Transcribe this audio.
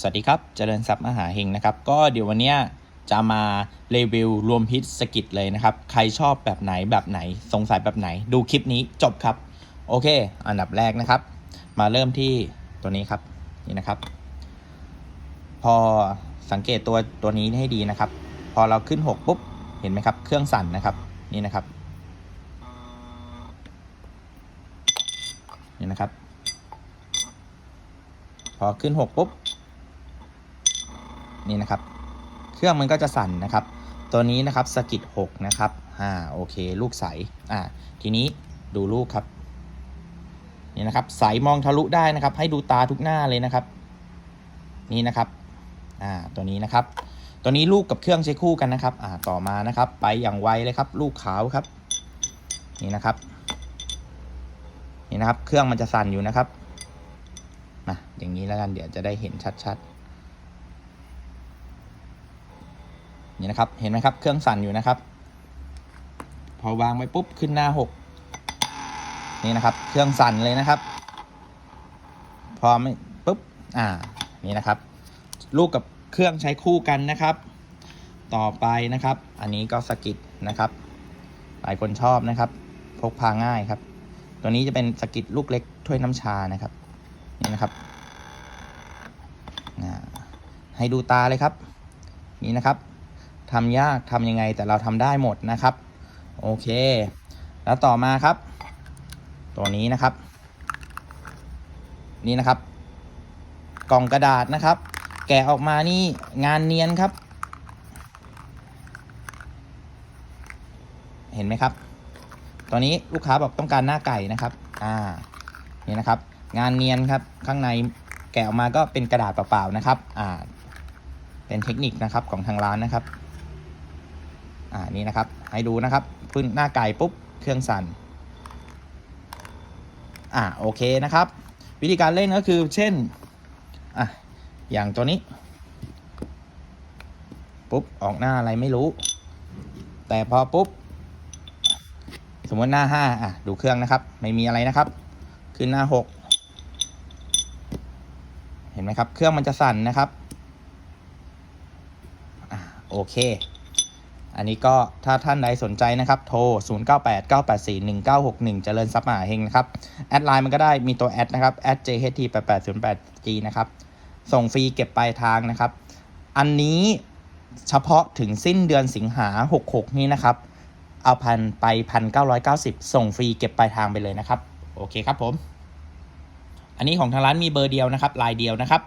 สวัสดีครับ เจริญทรัพย์มหาเฮงนะครับ ก็เดี๋ยววันนี้จะมารีวิวรวมฮิตสกิดเลยนะครับ ใครชอบแบบไหนแบบไหน สงสัยแบบไหน ดูคลิปนี้จบครับ โอเค อันดับแรกนะครับ มาเริ่มที่ตัวนี้ครับ นี่นะครับ พอสังเกตตัวตัวนี้ให้ดีนะครับ พอเราขึ้น 6 ปุ๊บ เห็นไหมครับ เครื่องสั่นนะครับ นี่นะครับ นี่นะครับ พอขึ้น 6 ปุ๊บ นี่นะครับ เครื่องมันก็จะสั่นนะครับ ตัวนี้นะครับสกิด6นะครับอ่าโอเค ลูกใสอ่าทีนี้ดูลูกครับนี่นะครับใสมองทะลุได้นะครับ ให้ดูตาทุกหน้าเลยนะครับ นี่นะครับอ่าตัวนี้นะครับ ตัวนี้ลูกกับเครื่องใช้คู่กันนะครับอ่าต่อมานะครับ ไปอย่างไวเลยครับ ลูกขาวครับ นี่นะครับนี่นะครับ เครื่องมันจะสั่นอยู่นะครับมาอย่างนี้แล้วกันเดี๋ยวจะได้เห็นชัดๆ นี่นะครับ เห็นไหมครับ เครื่องสั่นอยู่นะครับ พอวางไว้ปุ๊บขึ้นหน้าหกนี่นะครับ เครื่องสั่นเลยนะครับ พอไม่ปุ๊บ อ่า นี่นะครับ ลูกกับเครื่องใช้คู่กันนะครับ ต่อไปนะครับ อันนี้ก็สกิดนะครับ หลายคนชอบนะครับ พกพาง่ายครับ ตัวนี้จะเป็นสกิดลูกเล็กถ้วยน้ำชานะครับ นี่นะครับ ให้ดูตาเลยครับ นี่นะครับ ทำยากทำยังไงแต่เราทำได้หมดนะครับ โอเค แล้วต่อมาครับ ตัวนี้นะครับ นี่นะครับ กล่องกระดาษนะครับ แกะออกมานี่งานเนียนครับ เห็นไหมครับตัวนี้ลูกค้าบอกต้องการหน้าไก่นะครับ อ่านี่นะครับ งานเนียนครับข้างในแกะออกมาก็เป็นกระดาษเปล่าๆนะครับ อ่าเป็นเทคนิคนะครับของทางร้านนะครับ อ่านี่นะครับ ให้ดูนะครับพื้นหน้าไก่ปุ๊บเครื่องสั่นอ่าโอเคนะครับ วิธีการเล่นก็คือเช่นอะอย่างตัวนี้ปุ๊บออกหน้าอะไรไม่รู้ แต่พอปุ๊บสมมติหน้าห้าอะดูเครื่องนะครับ ไม่มีอะไรนะครับ ขึ้นหน้าหกเห็นไหมครับ เครื่องมันจะสั่นนะครับอะโอเค อันนี้ก็ถ้าท่านใดสนใจนะครับ โทร 0989841961 เจริญทรัพย์มหาเฮงนะครับ แอดไลน์มันก็ได้มีตัวแอดนะครับ @jht8808g นะครับ ส่งฟรีเก็บปลายทางนะครับ อันนี้เฉพาะถึงสิ้นเดือนสิงหา 66 นี้นะครับ เอาพันไป 1,990 ส่งฟรีเก็บปลายทางไปเลยนะครับ โอเคครับผม อันนี้ของทางร้านมีเบอร์เดียวนะครับลายเดียวนะครับ